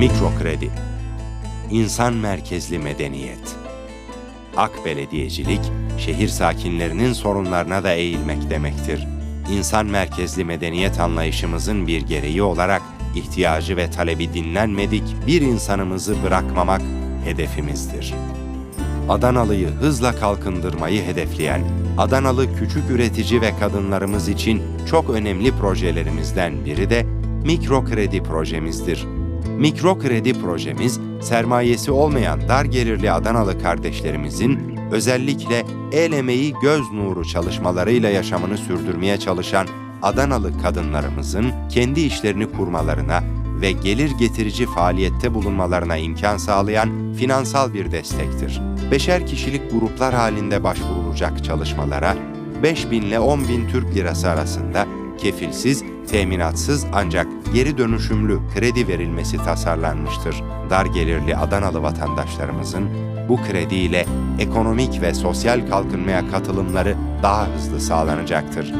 Mikro kredi. İnsan merkezli medeniyet. Ak belediyecilik, şehir sakinlerinin sorunlarına da eğilmek demektir. İnsan merkezli medeniyet anlayışımızın bir gereği olarak ihtiyacı ve talebi dinlenmedik bir insanımızı bırakmamak hedefimizdir. Adanalı'yı hızla kalkındırmayı hedefleyen Adanalı küçük üretici ve kadınlarımız için çok önemli projelerimizden biri de mikro kredi projemizdir. Mikro kredi projemiz, sermayesi olmayan dar gelirli Adanalı kardeşlerimizin özellikle el emeği göz nuru çalışmalarıyla yaşamını sürdürmeye çalışan Adanalı kadınlarımızın kendi işlerini kurmalarına ve gelir getirici faaliyette bulunmalarına imkan sağlayan finansal bir destektir. Beşer kişilik gruplar halinde başvurulacak çalışmalara 5 bin ile 10 bin Türk lirası arasında kefilsiz, teminatsız ancak geri dönüşümlü kredi verilmesi tasarlanmıştır. Dar gelirli Adanalı vatandaşlarımızın bu krediyle ekonomik ve sosyal kalkınmaya katılımları daha hızlı sağlanacaktır.